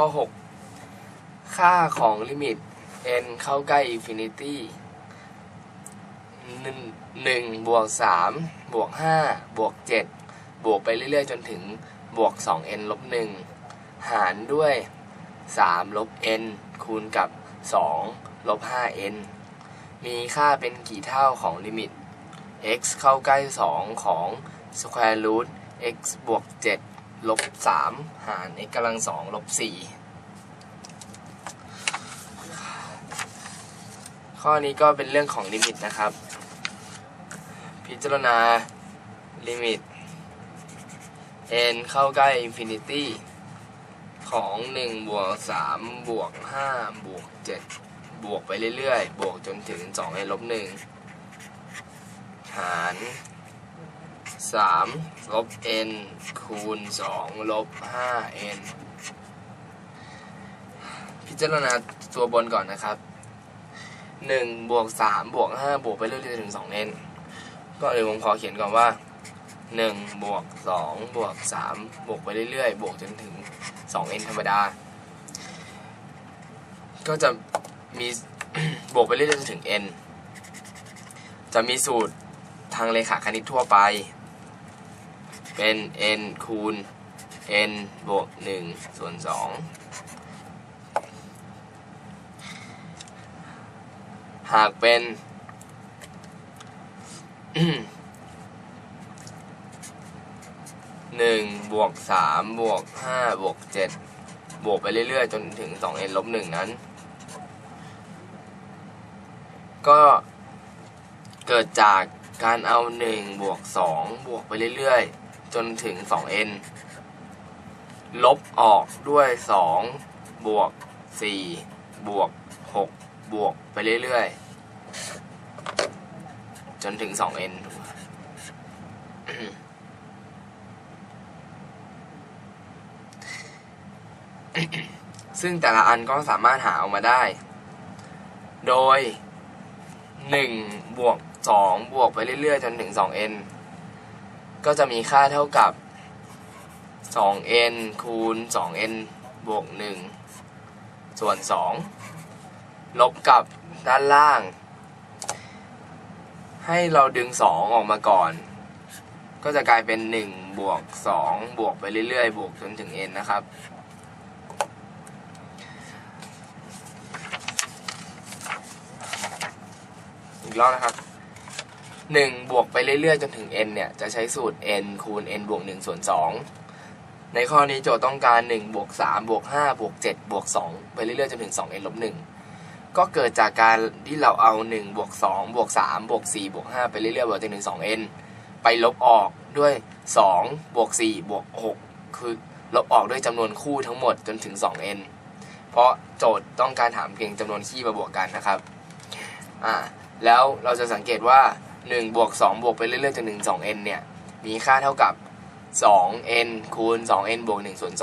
ข้อ 6 ค่าของลิมิต n เข้าใกล้อินฟินิตี้หนึ่งบวกสามบวกห้าบวกเจ็ดบวกไปเรื่อยๆ จนถึงบวก 2n ลบ1หารด้วย3ลบ n คูณกับ2ลบ 5n มีค่าเป็นกี่เท่าของลิมิต x เข้าใกล้ 2 ของ square root x บวก 7 ลบ3หาร x กำลัง2ลบ4ข้อนี้ก็เป็นเรื่องของลิมิตนะครับ พิจารณาลิมิต n เข้าใกล้อินฟินิตี้ของ1บวก3บวก5บวก7บวกไปเรื่อยๆ บวกจนถึง 2n ลบ1หาร 3ลบ n คูณ 2 ลบ 5n พิจารณาตัวบนก่อนนะครับ 1 บวก 3 บวก 5 บวกไปเรื่อยๆถึง 2n ก็เดี๋ยผมขอเขียนก่อนว่า 1 บวก 2 บวก 3 บวกไปเรื่อยๆ บวกจนถึง 2n ธรรมดา ก็จะมี บวกไปเรื่อยๆจนถึง n จะมีสูตรทางเลขาคณิตทั่วไป เป็น n คูณ n บวก 1 ส่วน 2 หากเป็นหนึ่งบวกสามบวกห้าบวกเจ็ดบวกไปเรื่อย ๆ จนถึงสองเอ็นลบหนึ่งนั้น ก็เกิดจากการเอาหนึ่งบวกสองบวกไปเรื่อย ๆ จนถึงสองเอ็นลบออกด้วยสองบวกสี่บวกหกบวกไปเรื่อยๆ จนถึงสองเอ็นซึ่งแต่ละอันก็สามารถหาออกมาได้ โดย 1 บวก 2 บวกไปเรื่อยๆ จนถึง 2n ก็จะมีค่าเท่ากับ 2n คูณ 2n บวก 1 ส่วน 2 ลบกับด้านล่าง ให้เราดึง 2 ออกมาก่อน ก็จะกลายเป็น 1 บวก 2 บวกไปเรื่อยๆ บวกจนถึง n นะครับ อีกรอบนะครับ หนึ่งบวกไปเรื่อยๆ จนถึง n เนี่ย จะใช้สูตร n คูณ n บวก1ส่วน2ในข้อนี้โจทย์ต้องการ1บวก3บวก5บวก7บวก2ไปเรื่อยๆ จนถึง 2n ลบ1ก็เกิดจากการที่เราเอา1บวก2บวก3บวก4บวก5ไปเรื่อยๆบวกจนถึง 2n ไปลบออกด้วย2บวก4บวก6คือลบออกด้วยจำนวนคู่ทั้งหมดจนถึง 2n เพราะโจทย์ต้องการถามเพียงจำนวนขี้มาบวกกันนะครับ อ่า แล้วเราจะสังเกตว่า 1บวก2บวกไปเรื่อยๆจนถึง 2n เนี่ย มีค่าเท่ากับ 2n คูณ 2n บวก1ส่วน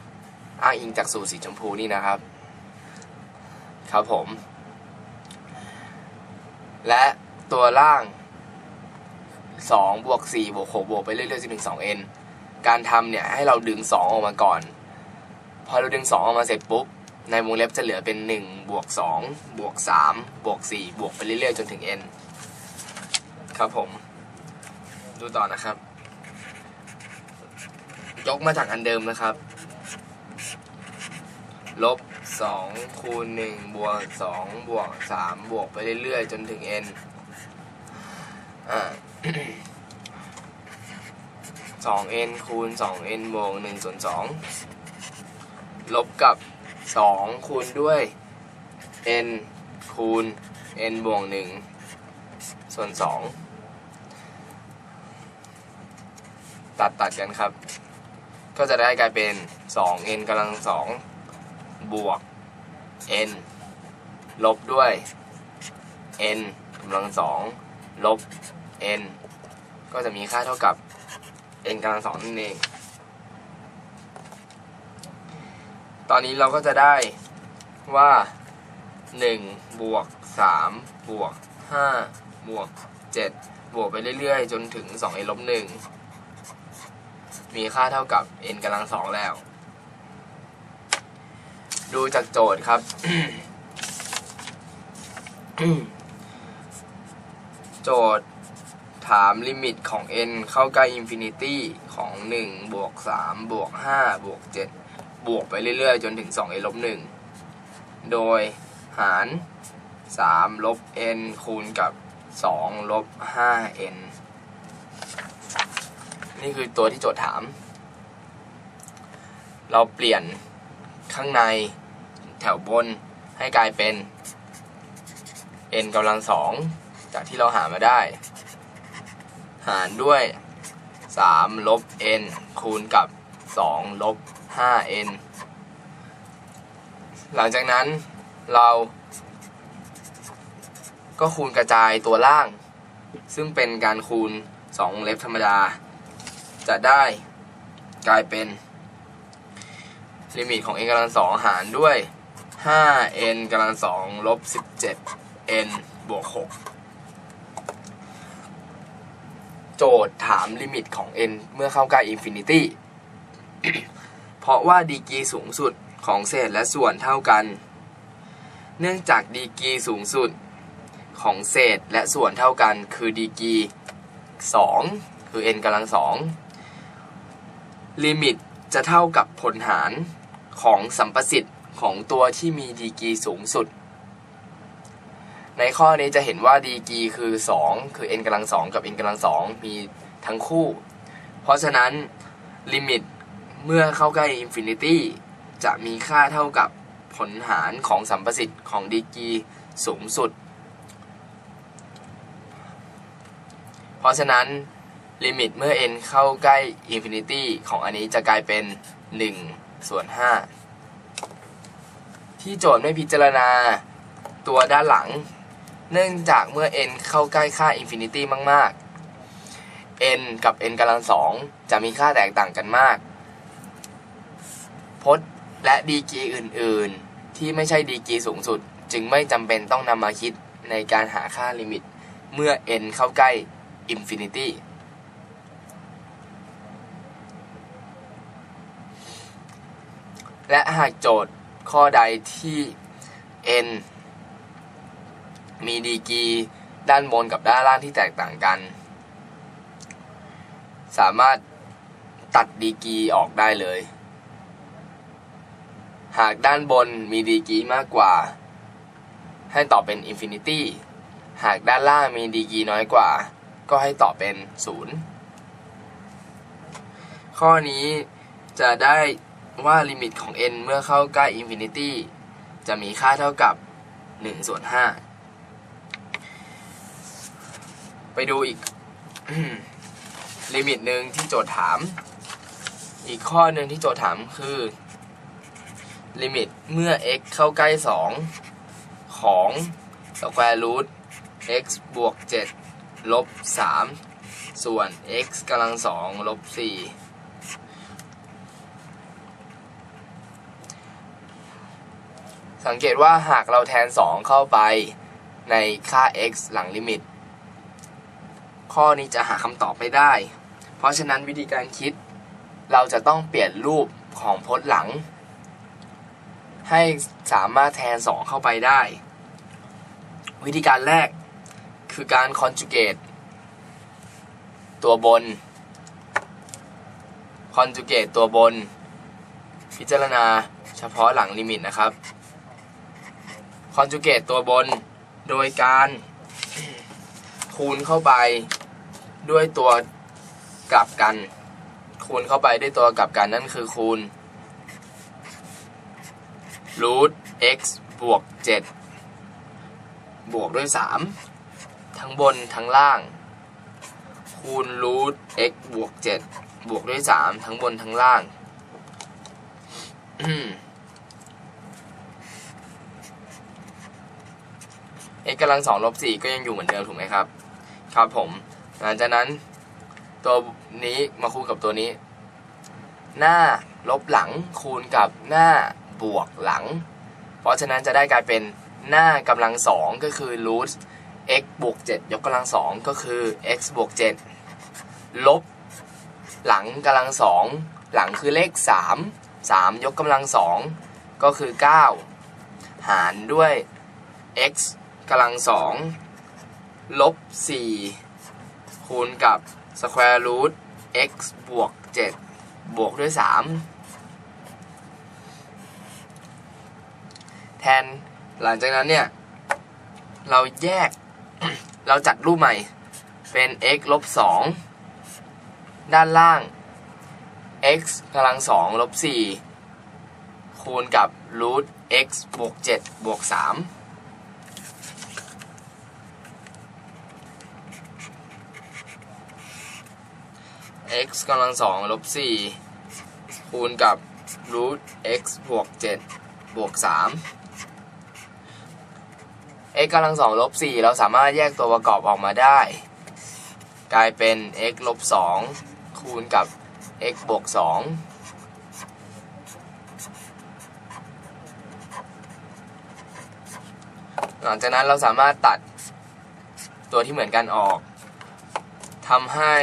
2อ้างอิงจากสูตรสีชมพูนี่นะครับ ครับผม และตัวล่าง 2 บวก 4 บวก 6 บวกไปเรื่อยๆจนถึง 2n การทำเนี่ยให้เราดึง 2 ออกมาก่อน พอเราดึง 2 ออกมาเสร็จปุ๊บ ในวงเล็บจะเหลือเป็น 1 บวก 2 บวก 3 บวก 4 บวกไปเรื่อยๆจนถึง n ครับผม ดูต่อนะครับ ยกมาจากอันเดิมนะครับ ลบ2คูณ1บวก2บวก3บวกไปเรื่อยๆ จนถึง n อ่า 2n คูณ 2n บวก1ส่วน2ลบกับ 2 คูณด้วย n คูณ n บวก1ส่วน2 ตัดตัดกันครับ ก็จะได้กลายเป็น 2n กำลัง 2 บวก n ลบด้วย n กำลัง 2 ลบ n ก็จะมีค่าเท่ากับ n กำลัง 2 นั่นเอง ตอนนี้เราก็จะได้ว่า 1 บวก 3 บวก 5 บวก 7 บวกไปเรื่อยๆ จนถึง 2n ลบ 1 มีค่าเท่ากับ n กำลัง2แล้ว ดูจากโจทย์ครับ โจทย์ถามลิมิตของ n เข้าใกล้อินฟินิตี้ของ 1 บวก 3 บวก 5 บวก 7 บวกไปเรื่อยๆ จนถึง 2n ลบ 1 โดยหาร 3 ลบ n คูณกับ 2 ลบ 5n นี่คือตัวที่โจทย์ถาม เราเปลี่ยนข้างในแถวบนให้กลายเป็น n กำลังสองจากที่เราหามาได้ หารด้วย 3 ลบ n คูณกับ 2 ลบ 5n หลังจากนั้นเราก็คูณกระจายตัวล่าง ซึ่งเป็นการคูณ 2 เล็บธรรมดา จะได้กลายเป็นลิมิตของ n กำลังสองหารด้วย 5n กำลังสองลบ 17n บวก 6 โจทย์ถามลิมิตของ n เมื่อเข้าใกล้อินฟินิตี้เพราะว่าดีกรีสูงสุดของเศษและส่วนเท่ากัน เนื่องจากดีกรีสูงสุดของเศษและส่วนเท่ากันคือดีกรี2คือ n กำลังสอง ลิมิตจะเท่ากับผลหารของสัมประสิทธิ์ของตัวที่มีดีกรีสูงสุด ในข้อนี้จะเห็นว่าดีกรีคือ 2 คือ n กำลังสองกับ n กำลังสองมีทั้งคู่ เพราะฉะนั้นลิมิตเมื่อเข้าใกล้อินฟินิตี้จะมีค่าเท่ากับผลหารของสัมประสิทธิ์ของดีกรีสูงสุด เพราะฉะนั้น ลิมิตเมื่อ n เข้าใกล้อินฟินิตี้ของอันนี้จะกลายเป็น 1 ส่วน 5 ที่โจทย์ไม่พิจารณาตัวด้านหลัง เนื่องจากเมื่อ n เข้าใกล้ค่าอินฟินิตี้มาก ๆ n กับ n กำลังสองจะมีค่าแตกต่างกันมาก พจน์และดีกรีอื่น ๆ ที่ไม่ใช่ดีกรีสูงสุด จึงไม่จำเป็นต้องนำมาคิดในการหาค่าลิมิต เมื่อ n เข้าใกล้อินฟินิตี้ และหากโจทย์ข้อใดที่ n มีดีกรีด้านบนกับด้านล่างที่แตกต่างกัน สามารถตัดดีกรีออกได้เลย หากด้านบนมีดีกรีมากกว่า ให้ตอบเป็นอินฟินิตี้หากด้านล่างมีดีกรีน้อยกว่า ก็ให้ตอบเป็น 0 ข้อนี้จะได้ ว่าลิมิตของ n เมื่อเข้าใกล้อินฟินิตี้จะมีค่าเท่ากับ1ส่วน5ไปดูอีก ลิมิตหนึ่งที่โจทย์ถาม อีกข้อหนึ่งที่โจทย์ถามคือ ลิมิตเมื่อ x เข้าใกล้ 2 ของ square root x บวก 7 ลบ 3 ส่วน x กำลังสองลบ 4 สังเกตว่าหากเราแทน 2 เข้าไปในค่า x หลังลิมิต ข้อนี้จะหาคำตอบไม่ได้ เพราะฉะนั้นวิธีการคิด เราจะต้องเปลี่ยนรูปของพจน์หลัง ให้สามารถแทน 2 เข้าไปได้ วิธีการแรกคือการ conjugate ตัวบน conjugate ตัวบน พิจารณาเฉพาะหลังลิมิตนะครับ conjugate ตัวบนโดยการคูณเข้าไปด้วยตัวกลับกัน คูณเข้าไปด้วยตัวกลับกันนั่นคือคูณ root x บวก 7 บวกด้วย 3 ทั้งบนทั้งล่าง คูณ root x บวก 7 บวกด้วย 3 ทั้งบนทั้งล่าง x กำลังสองลบสี่ก็ยังอยู่เหมือนเดิมถูกไหมครับ ครับผม หลังจากนั้น ตัวนี้มาคูณกับตัวนี้ หน้าลบหลังคูณกับหน้าบวกหลัง เพราะฉะนั้นจะได้กลายเป็นหน้ากำลังสองก็คือ root x บวก7ยกกำลังสองก็คือ x บวก7ลบ หลังกำลังสองหลังคือเลข 3 3 ยกกำลังสองก็คือ 9 หารด้วย x กำลังสองลบ4คูณกับ square root x บวก7บวกด้วย3แทนหลังจากนั้นเนี่ย เราแยก เราจัดรูปใหม่เป็น x ลบ2ด้านล่าง x กำลังสองลบ4คูณกับ root x บวก7บวก3 x กำลังสองลบ4คูณกับ root x บวก7บวก3 x กำลังสองลบ4เราสามารถแยกตัวประกอบออกมาได้ กลายเป็น x ลบ2คูณกับ x บวก2หลังจากนั้นเราสามารถตัดตัวที่เหมือนกันออกทำให้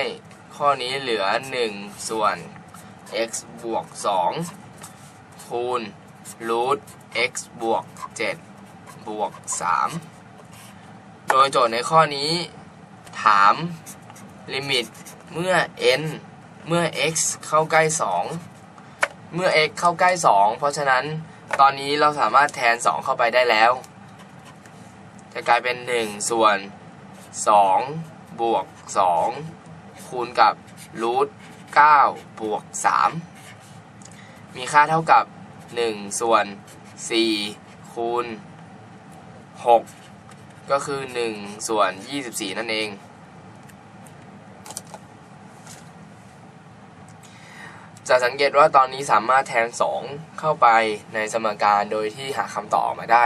ข้อนี้เหลือ 1 ส่วน x บวก 2 คูณ root x บวก 7 บวก 3 โดยโจทย์ในข้อนี้ ถาม ลิมิตเมื่อ n เมื่อ x เข้าใกล้ 2 เมื่อ x เข้าใกล้ 2 เพราะฉะนั้นตอนนี้เราสามารถแทน 2 เข้าไปได้แล้ว จะกลายเป็น 1 ส่วน 2 บวก 2 คูณกับรูท9บวก3มีค่าเท่ากับ 1 ส่วน 4 คูณ 6 ก็คือ 1 ส่วน 24 นั่นเอง จะสังเกตว่าตอนนี้สามารถแทน 2 เข้าไปในสมการโดยที่หาคำตอบออกมาได้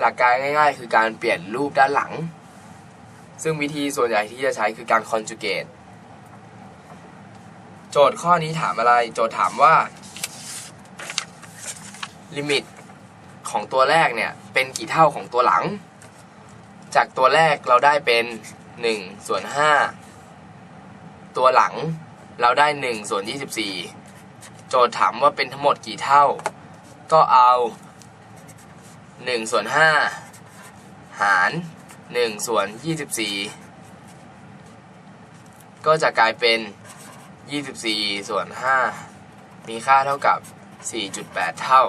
หลักการง่ายๆ คือการเปลี่ยนรูปด้านหลัง ซึ่งวิธีส่วนใหญ่ที่จะใช้คือการ conjugate โจทย์ข้อนี้ถามอะไร โจทย์ถามว่า ลิมิตของตัวแรกเนี่ย เป็นกี่เท่าของตัวหลัง จากตัวแรกเราได้เป็น1ส่วน5ตัวหลังเราได้1ส่วน24 โจทย์ถามว่าเป็นทั้งหมดกี่เท่า ก็เอา1ส่วน5หาร 1 ส่วน 24 ก็จะกลายเป็น 24 ส่วน 5 มีค่าเท่ากับ 4.8 เท่า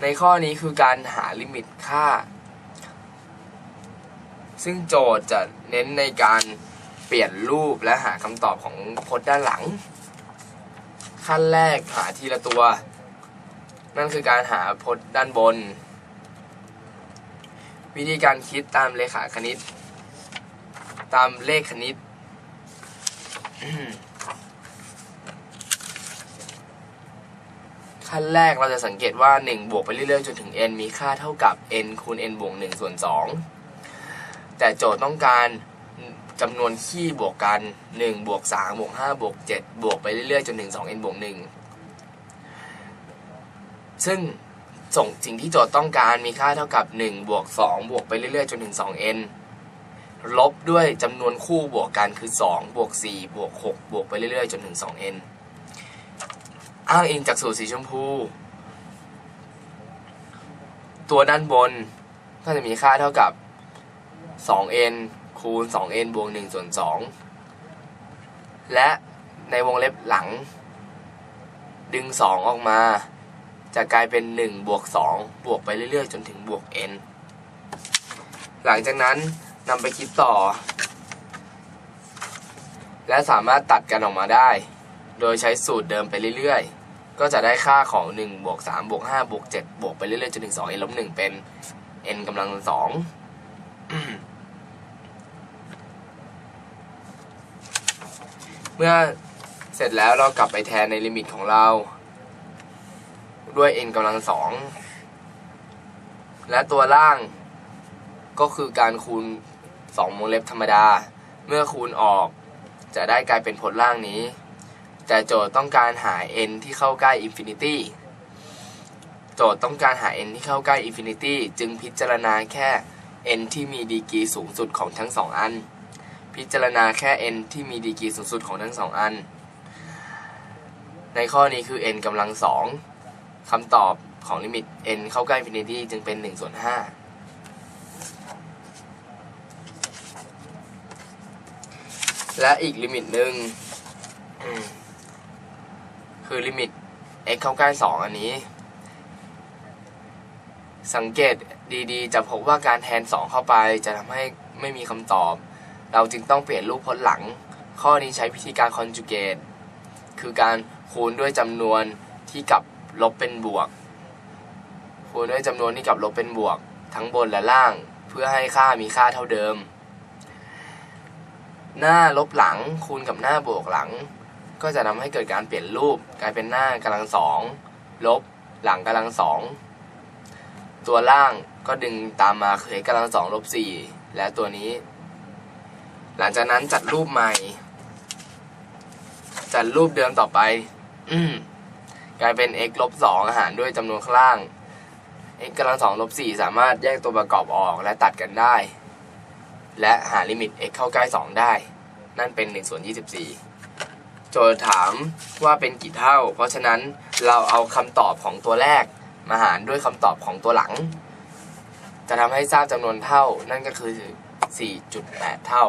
ในข้อนี้คือการหาลิมิตค่า ซึ่งโจทย์จะเน้นในการเปลี่ยนรูปและหาคำตอบของพจน์ด้านหลัง ขั้นแรกหาทีละตัว นั่นคือการหาพจน์ด้านบน วิธีการคิดตามเลขาคณิต ตามเลขคณิต ขั้นแรกเราจะสังเกตว่า 1 บวกไปเรื่อยๆ จนถึง n มีค่าเท่ากับ n คูณ n บวก1ส่วน 2 แต่โจทย์ต้องการจำนวนขี้บวกกัน 1 บวก 3 บวก 5 บวก 7 บวกไปเรื่อยๆ จนถึง 2n บวก 1 ซึ่ง ส่งสิ่งที่โจทย์ต้องการมีค่าเท่ากับ1บวก2บวกไปเรื่อยๆจนถึง 2n ลบด้วยจำนวนคู่บวกกันคือ2บวก4บวก6บวกไปเรื่อยๆจนถึง 2n อ้างอิงจากสูตรสีชมพู ตัวด้านบนก็จะมีค่าเท่ากับ 2n คูณ 2n บวก1ส่วน 2 และในวงเล็บหลัง ดึง 2 ออกมา จะกลายเป็น1บวก2บวกไปเรื่อยๆ จนถึงบวก n หลังจากนั้นนำไปคิดต่อ และสามารถตัดกันออกมาได้ โดยใช้สูตรเดิมไปเรื่อยๆ ก็จะได้ค่าของ1บวก3บวก5บวก7บวกไปเรื่อยๆ จนถึง 2n ลบ1เป็น n กำลังสองเมื่อเสร็จแล้วเรากลับไปแทนในลิมิตของเรา ด้วย n กำลังสองและตัวล่างก็คือการคูณ2วงเล็บธรรมดา เมื่อคูณออกจะได้กลายเป็นผลล่างนี้ แต่โจทย์ต้องการหา n ที่เข้าใกล้อินฟินิตี้โจทย์ต้องการหา n ที่เข้าใกล้อินฟินิตี้จึงพิจารณาแค่ n ที่มีดีกรีสูงสุดของทั้งสองอัน พิจารณาแค่ n ที่มีดีกรีสูงสุดของทั้งสองอัน ในข้อนี้คือ n กำลังสอง คำตอบของลิมิต n เข้าใกล้ infinity จึงเป็น1ส่วน5และอีกลิมิตหนึ่งคือลิมิต x เข้าใกล้ 2 อันนี้ สังเกตดีๆ จะพบว่าการแทน 2 เข้าไปจะทำให้ไม่มีคำตอบ เราจึงต้องเปลี่ยนรูปพจน์หลัง ข้อนี้ใช้วิธีการ conjugate คือการคูณด้วยจำนวนที่กลับ ลบเป็นบวก คูณด้วยจำนวนที่กับลบเป็นบวก ทั้งบนและล่าง เพื่อให้ค่ามีค่าเท่าเดิม หน้าลบหลังคูณกับหน้าบวกหลัง ก็จะทำให้เกิดการเปลี่ยนรูป กลายเป็นหน้ากำลังสองลบหลังกำลังสองตัวล่างก็ดึงตามมาคือ x กำลังสองลบสี่และตัวนี้ หลังจากนั้นจัดรูปใหม่ จัดรูปเดิมต่อไป อืม กลายเป็น x ลบสองหารด้วยจำนวนข้างล่าง x กำลังสองลบสี่สามารถแยกตัวประกอบออกและตัดกันได้ และหาลิมิต x เข้าใกล้ 2 ได้ นั่นเป็น1ส่วน24 โจทย์ถามว่าเป็นกี่เท่า เพราะฉะนั้นเราเอาคำตอบของตัวแรก มาหารด้วยคำตอบของตัวหลัง จะทำให้ทราบจำนวนเท่านั่นก็คือ 4.8 เท่า